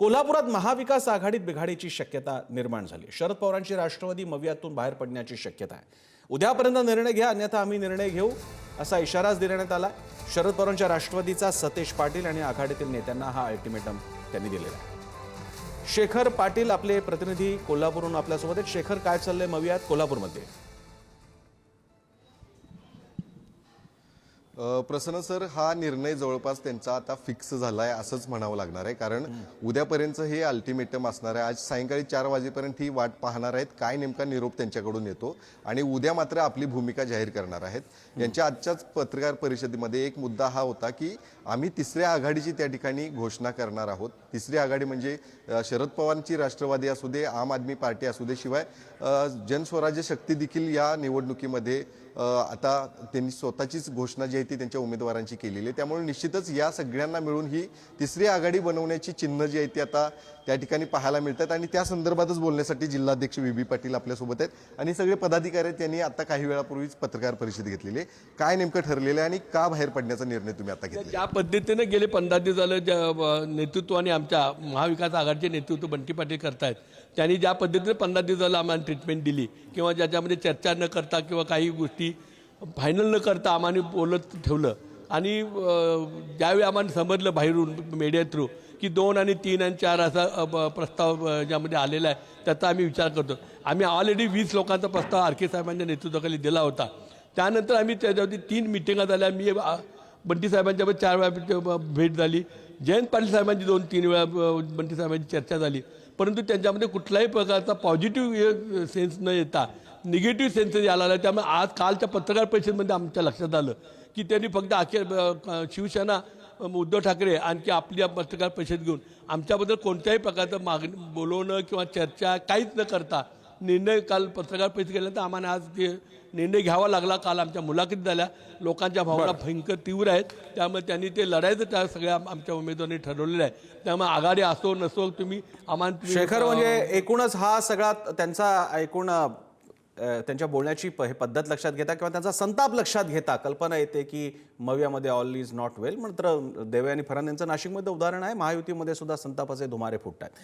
कोल्हापुरात महाविकास आघाडीत बिघाडीची शक्यता निर्माण झाली. शरद पवारांची राष्ट्रवादी मवियातून बाहेर पडण्याची शक्यता आहे. उद्यापर्यंत निर्णय घ्या अन्यथा आम्ही निर्णय घेऊ असा इशाराच देण्यात आला. शरद पवारांच्या राष्ट्रवादीचा सतेज पाटील आणि आघाडीतील नेत्यांना हा अल्टिमेटम त्यांनी दिलेला आहे. शेखर पाटील आपले प्रतिनिधी कोल्हापूरहून आपल्यासोबत आहेत. शेखर काय चाललंय मवियात कोल्हापूरमध्ये? प्रसन्न सर हा निर्णय जवळपास त्यांचा आता फिक्स झाला आहे असंच म्हणावं लागणार आहे. कारण उद्यापर्यंत हे अल्टिमेटम असणार आहे. आज सायंकाळी चार वाजेपर्यंत ही वाट पाहणार आहेत. काय नेमका निरोप त्यांच्याकडून येतो आणि उद्या मात्र आपली भूमिका जाहीर करणार आहेत. यांच्या आजच्याच पत्रकार परिषदेमध्ये एक मुद्दा हा होता की आम्ही तिसऱ्या आघाडीची त्या ठिकाणी घोषणा करणार आहोत. तिसरी आघाडी म्हणजे शरद पवारांची राष्ट्रवादी असू दे आम आदमी पार्टी असू दे शिवाय जनस्वराज्य शक्ती देखील या निवडणुकीमध्ये आता त्यांनी स्वतःचीच घोषणा जी आहे ती त्यांच्या उमेदवारांची केलेली आहे. त्यामुळे निश्चितच या सगळ्यांना मिळून ही तिसरी आघाडी बनवण्याची चिन्ह जी आहे ती आता त्या ठिकाणी पाहायला मिळतात आणि त्या संदर्भातच बोलण्यासाठी जिल्हाध्यक्ष व्ही बी पाटील आपल्यासोबत आहेत. आणि सगळे पदाधिकारी आहेत त्यांनी आता काही वेळापूर्वीच पत्रकार परिषद घेतलेली आहे. काय नेमकं ठरलेलं आहे आणि का बाहेर पडण्याचा निर्णय तुम्ही आता घेतला ज्या पद्धतीने गेले पंधरा दिवस झालं ज्या नेतृत्व आणि आमच्या महाविकास आघाडीचे नेतृत्व बंटी पाटील करतायत त्यांनी ज्या पद्धतीने पंधरा दिवस झालं आम्हाला ट्रीटमेंट दिली किंवा ज्याच्यामध्ये चर्चा न करता किंवा काही गोष्टी फायनल न करता आम्हाला बोलत ठेवलं आणि ज्यावेळी आम्हाला समजलं बाहेरून मीडिया थ्रू की दोन आणि तीन आणि चार असा प्रस्ताव ज्यामध्ये आलेला आहे त्याचा आम्ही विचार करतो. आम्ही ऑलरेडी वीस लोकांचा प्रस्ताव आर के साहेबांच्या नेतृत्वाखाली दिला होता. त्यानंतर आम्ही त्याच्यावरती तीन मिटिंगा झाल्या. मी बंटी साहेबांच्या चार वेळा भेट झाली. जयंत पाटील साहेबांची दोन तीन वेळा बंटी साहेबांची चर्चा झाली. परंतु त्यांच्यामध्ये कुठल्याही प्रकारचा पॉझिटिव्ह सेन्स न येता निगेटिव्ह सेन्स यायला आला त्यामुळे आज कालच्या पत्रकार परिषदेमध्ये आमच्या लक्षात आलं की त्यांनी फक्त अखेर शिवसेना उद्धव ठाकरे आणखी आपली पत्रकार परिषद घेऊन आमच्याबद्दल कोणत्याही प्रकारचं मागणी बोलवणं किंवा चर्चा काहीच न करता निर्णय काल पत्रकार परिषद केल्यानंतर आम्हाला आज ते निर्णय घ्यावा लागला. काल आमच्या मुलाखती झाल्या. लोकांच्या भावना भयंकर तीव्र आहेत. त्यामुळे त्यांनी ते लढायचं त्या सगळ्या आमच्या उमेदवारांनी ठरवलेलं आहे. त्यामुळे आघाडी असो नसो तुम्ही आम्हाला शेखर म्हणजे एकूणच हा सगळा त्यांचा एकूण त्यांच्या बोलण्याची पद्धत लक्षात घेता किंवा त्यांचा संताप लक्षात घेता कल्पना येते की मवियामध्ये ऑल इज नॉट वेल मात्र देवयानी फरान यांचं नाशिकमध्ये उदाहरण आहे. महायुतीमध्ये सुद्धा संतापाचे धुमारे फुटत आहेत